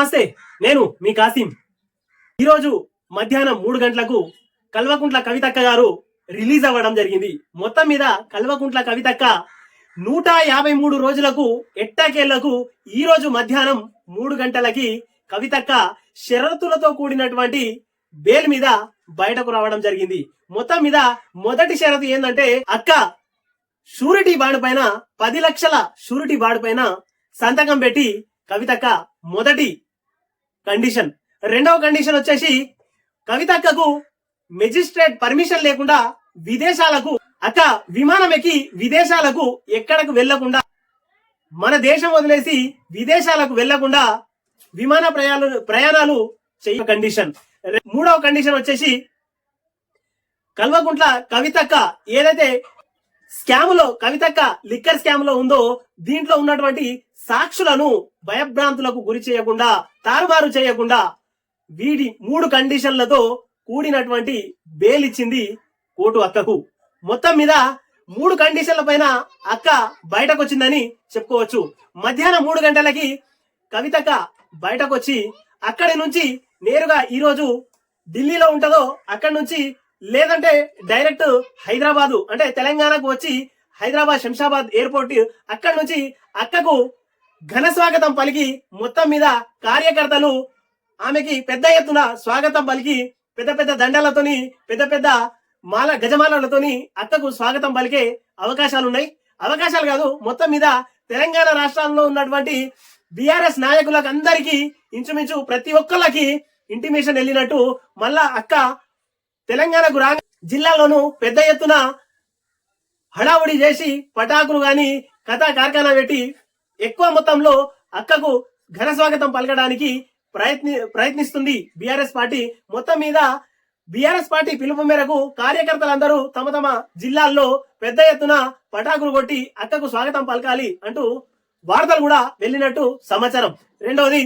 నమస్తే నేను మీ కాసిం. ఈరోజు మధ్యాహ్నం మూడు గంటలకు కల్వకుంట్ల కవితక్క గారు రిలీజ్ అవ్వడం జరిగింది. మొత్తం మీద కల్వకుంట్ల కవితక్క నూట యాభై మూడు రోజులకు ఎట్టాకేళ్ళకు ఈ రోజు మధ్యాహ్నం మూడు గంటలకి కవితక్క షరతులతో కూడినటువంటి బెయిల్ మీద బయటకు రావడం జరిగింది. మొత్తం మీద మొదటి షరతు ఏంటంటే అక్క షూరిటీ బాండ్ పైన పది లక్షల షూరిటీ బాండ్ పైన సంతకం పెట్టి కవితక్క మొదటి కండిషన్. రెండవ కండిషన్ వచ్చేసి కవితక్కకు మెజిస్ట్రేట్ పర్మిషన్ లేకుండా విదేశాలకు అక్క విమానం ఎక్కి విదేశాలకు ఎక్కడకు వెళ్ళకుండా మన దేశం వదిలేసి విదేశాలకు వెళ్ళకుండా విమాన ప్రయాణాలు ప్రయాణాలు చేయ కండిషన్. మూడవ కండిషన్ వచ్చేసి కల్వకుంట్ల కవితక్క ఏదైతే స్కామ్లో కవితక్క లిక్కర్ స్కామ్లో ఉందో దీంట్లో ఉన్నటువంటి సాక్షులను భయభ్రాంతులకు గురి చేయకుండా తారుమారు చేయకుండా వీడి మూడు కండిషన్లతో కూడినటువంటి బెయిల్ ఇచ్చింది కోర్టు అక్కకు. మొత్తం మీద మూడు కండిషన్ల పైన అక్క బయటకు వచ్చిందని చెప్పుకోవచ్చు. మధ్యాహ్నం మూడు గంటలకి కవితక్క బయటకు వచ్చి అక్కడి నుంచి నేరుగా ఈరోజు ఢిల్లీలో ఉంటుందో అక్కడి నుంచి లేదంటే డైరెక్ట్ హైదరాబాదు అంటే తెలంగాణకు వచ్చి హైదరాబాద్ శంషాబాద్ ఎయిర్పోర్ట్ అక్కడి నుంచి అక్కకు ఘన స్వాగతం పలికి మొత్తం మీద కార్యకర్తలు ఆమెకి పెద్ద ఎత్తున స్వాగతం పలికి పెద్ద పెద్ద దండలతోని పెద్ద పెద్ద మాల గజమాలతోని అక్కకు స్వాగతం పలికే అవకాశాలు ఉన్నాయి అవకాశాలు కాదు మొత్తం మీద తెలంగాణ రాష్ట్రాల్లో ఉన్నటువంటి బీఆర్ఎస్ నాయకులకు అందరికీ ఇంచుమించు ప్రతి ఒక్కళ్ళకి ఇంటిమేషన్ వెళ్ళినట్టు మళ్ళా అక్క తెలంగాణకు రా జిల్లాలోనూ పెద్ద ఎత్తున హడావుడి చేసి పటాకులు గాని కథా కార్ఖానా పెట్టి ఎక్కువ మొత్తంలో అక్కకు ఘన స్వాగతం పలకడానికి ప్రయత్ని ప్రయత్నిస్తుంది బీఆర్ఎస్ పార్టీ. మొత్తం మీద బీఆర్ఎస్ పార్టీ పిలుపు మేరకు కార్యకర్తలందరూ తమ తమ జిల్లాల్లో పెద్ద ఎత్తున పటాకులు కొట్టి అక్కకు స్వాగతం పలకాలి అంటూ వార్తలు కూడా వెళ్ళినట్టు సమాచారం. రెండవది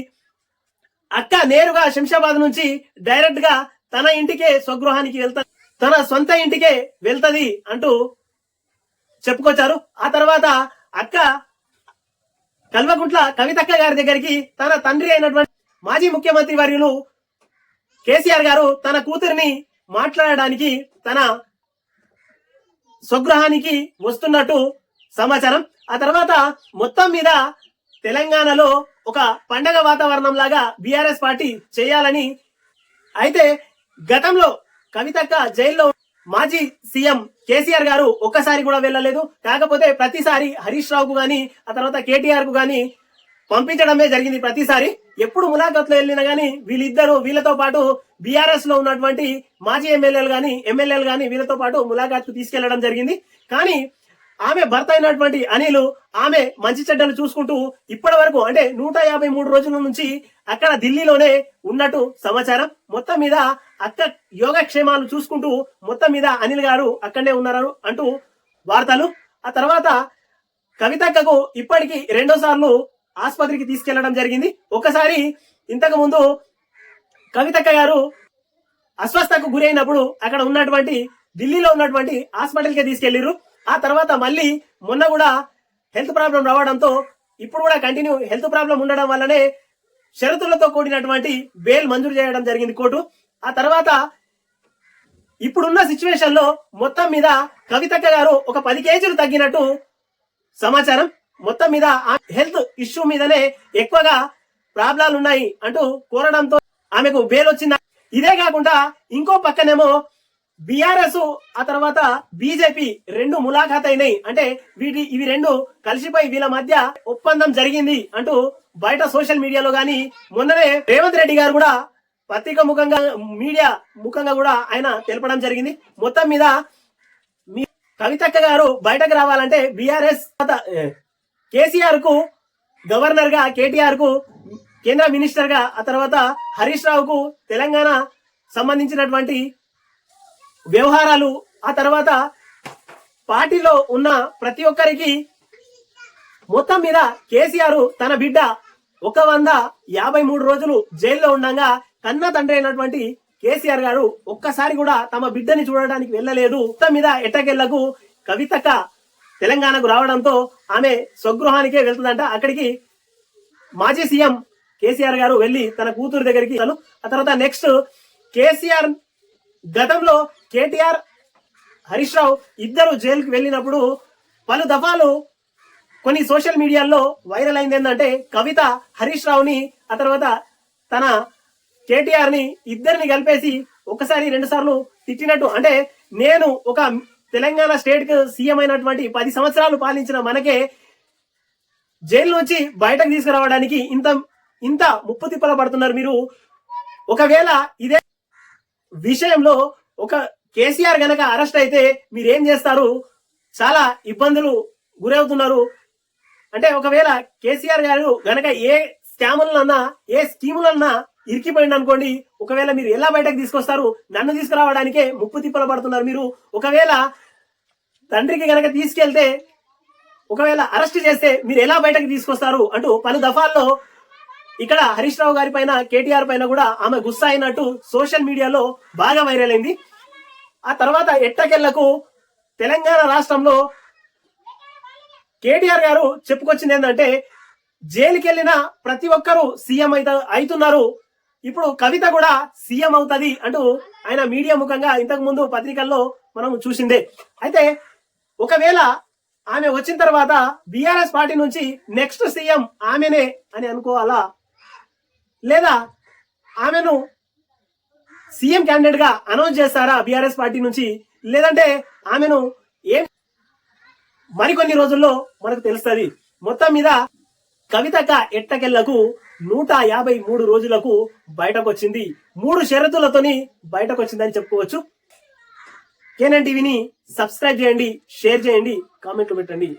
అక్క నేరుగా శంషాబాద్ నుంచి డైరెక్ట్గా తన ఇంటికే స్వగృహానికి వెళ్తా తన సొంత ఇంటికే వెళ్తది అంటూ చెప్పుకొచ్చారు. ఆ తర్వాత అక్క కల్వకుంట్ల కవితక్క గారి దగ్గరికి తన తండ్రి అయినటువంటి మాజీ ముఖ్యమంత్రి వర్యులు కేసీఆర్ గారు తన కూతురిని మాట్లాడడానికి తన స్వగృహానికి వస్తున్నట్టు సమాచారం. ఆ తర్వాత మొత్తం మీద తెలంగాణలో ఒక పండగ వాతావరణం లాగా బీఆర్ఎస్ పార్టీ చేయాలని అయితే గతంలో కవితక్క జైల్లో మాజీ సీఎం కేసీఆర్ గారు ఒక్కసారి కూడా వెళ్ళలేదు. కాకపోతే ప్రతిసారి హరీష్ రావుకు గాని ఆ తర్వాత కేటీఆర్కు గాని పంపించడమే జరిగింది ప్రతిసారి. ఎప్పుడు ములాఖత్లో వెళ్ళినా గానీ వీళ్ళిద్దరూ వీళ్ళతో పాటు బీఆర్ఎస్లో ఉన్నటువంటి మాజీ ఎమ్మెల్యేలు గాని ఎమ్మెల్యేలు గాని వీళ్ళతో పాటు ములాఖాత్ తీసుకెళ్ళడం జరిగింది. కానీ ఆమె భర్త అయినటువంటి అనిలు ఆమె మంచి చెడ్డలు చూసుకుంటూ ఇప్పటి వరకు అంటే నూట యాభై మూడు రోజుల నుంచి అక్కడ ఢిల్లీలోనే ఉన్నట్టు సమాచారం. మొత్తం మీద అత్త యోగక్షేమాలు చూసుకుంటూ మొత్తం మీద అనిల్ గారు అక్కడనే ఉన్నారు అంటూ వార్తలు. ఆ తర్వాత కవితక్కకు ఇప్పటికి రెండో సార్లు ఆసుపత్రికి తీసుకెళ్ళడం జరిగింది. ఒకసారి ఇంతకు ముందు కవితక్క గారు అస్వస్థకు గురైనప్పుడు అక్కడ ఉన్నటువంటి ఢిల్లీలో ఉన్నటువంటి హాస్పిటల్కి తీసుకెళ్ళిరు ఆ తర్వాత మళ్ళీ మొన్న కూడా హెల్త్ ప్రాబ్లం రావడంతో ఇప్పుడు కూడా కంటిన్యూ హెల్త్ ప్రాబ్లం ఉండడం వల్లనే షరతులతో కూడినటువంటి బెయిల్ మంజూరు చేయడం జరిగింది కోర్టు. ఆ తర్వాత ఇప్పుడున్న సిచ్యువేషన్లో మొత్తం మీద కవితక్క గారు ఒక పది కేజీలు తగ్గినట్టు సమాచారం. మొత్తం మీద హెల్త్ ఇష్యూ మీదనే ఎక్కువగా ప్రాబ్లాలు ఉన్నాయి అంటూ కోరడంతో ఆమెకు బెయిల్ వచ్చింది. ఇదే కాకుండా ఇంకో పక్కనేమో బీఆర్ఎస్ ఆ తర్వాత బీజేపీ రెండు ములాఖాత్ అయినాయి అంటే వీటి ఇవి రెండు కలిసిపోయి వీళ్ళ మధ్య ఒప్పందం జరిగింది అంటూ బయట సోషల్ మీడియాలో గాని మొన్ననే రేవంత్ రెడ్డి గారు కూడా పత్రిక ముఖంగా మీడియా ముఖంగా కూడా ఆయన తెలపడం జరిగింది. మొత్తం మీద మీ కవితక్క గారు బయటకు రావాలంటే బీఆర్ఎస్ కేసీఆర్కు గవర్నర్గా కేటీఆర్కు కేంద్ర మినిస్టర్గా ఆ తర్వాత హరీష్ రావుకు తెలంగాణ సంబంధించినటువంటి వ్యవహారాలు ఆ తర్వాత పార్టీలో ఉన్న ప్రతి ఒక్కరికి మొత్తం మీద కేసీఆర్ తన బిడ్డ ఒక వంద యాభై మూడు రోజులు జైల్లో ఉండగా కన్న తండ్రి అయినటువంటి కేసీఆర్ గారు ఒక్కసారి కూడా తమ బిడ్డని చూడడానికి వెళ్ళలేదు. మొత్తం మీద ఎట్టకెళ్ళకు కవితక తెలంగాణకు రావడంతో ఆమె స్వగృహానికే వెళ్తుందంట. అక్కడికి మాజీ సీఎం కేసీఆర్ గారు వెళ్ళి తన కూతురు దగ్గరికి ఆ తర్వాత నెక్స్ట్ కేసీఆర్ గతంలో కేటీఆర్ హరీష్ రావు ఇద్దరు జైలుకి వెళ్ళినప్పుడు పలు దఫాలు కొన్ని సోషల్ మీడియాల్లో వైరల్ అయింది ఏంటంటే కవిత హరీష్ రావుని ఆ తర్వాత తన కేటీఆర్ని ఇద్దరిని కలిపేసి ఒకసారి రెండు సార్లు తిట్టినట్టు. అంటే నేను ఒక తెలంగాణ స్టేట్కు సీఎం అయినటువంటి పది సంవత్సరాలు పాలించిన మనకే జైలు నుంచి బయటకు తీసుకురావడానికి ఇంత ఇంత ముప్పు తిప్పల పడుతున్నారు మీరు. ఒకవేళ ఇదే విషయంలో ఒక కేసీఆర్ గనక అరెస్ట్ అయితే మీరేం చేస్తారు? చాలా ఇబ్బందులు గురవుతున్నారు. అంటే ఒకవేళ కేసీఆర్ గారు గనక ఏ స్కాములన్నా ఏ స్కీములన్నా ఇరికిపోయింది అనుకోండి ఒకవేళ మీరు ఎలా బయటకు తీసుకొస్తారు? నన్ను తీసుకురావడానికే ముప్పు తిప్పలు పడుతున్నారు మీరు. ఒకవేళ తండ్రికి గనక తీసుకెళ్తే ఒకవేళ అరెస్ట్ చేస్తే మీరు ఎలా బయటకు తీసుకొస్తారు? అంటూ పలు దఫాల్లో ఇక్కడ హరీష్ రావు గారి పైన కేటీఆర్ పైన కూడా ఆమె గుస్సా అయినట్టు సోషల్ మీడియాలో బాగా వైరల్ అయింది. ఆ తర్వాత ఎట్టకెళ్ళకు తెలంగాణ రాష్ట్రంలో కేటీఆర్ గారు చెప్పుకొచ్చింది ఏంటంటే జైలుకి వెళ్ళిన ప్రతి ఒక్కరూ సీఎం అయితే అవుతున్నారు ఇప్పుడు కవిత కూడా సీఎం అవుతుంది అంటూ ఆయన మీడియా ముఖంగా ఇంతకు ముందు పత్రికల్లో మనం చూసిందే. అయితే ఒకవేళ ఆమె వచ్చిన తర్వాత బీఆర్ఎస్ పార్టీ నుంచి నెక్స్ట్ సీఎం ఆమెనే అని అనుకోవాలా? లేదా ఆమెను సీఎం క్యాండిడేట్గా అనౌన్స్ చేస్తారా బీఆర్ఎస్ పార్టీ నుంచి? లేదంటే ఆమెను ఏం మరికొన్ని రోజుల్లో మనకు తెలుస్తుంది. మొత్తం మీద కవితక ఎట్టకెళ్ళకు నూట యాభై మూడు రోజులకు బయటకు వచ్చింది మూడు షరతులతోని బయటకు వచ్చిందని చెప్పుకోవచ్చు కేనన్ టీవీని సబ్స్క్రైబ్ చేయండి షేర్ చేయండి కామెంట్లు పెట్టండి.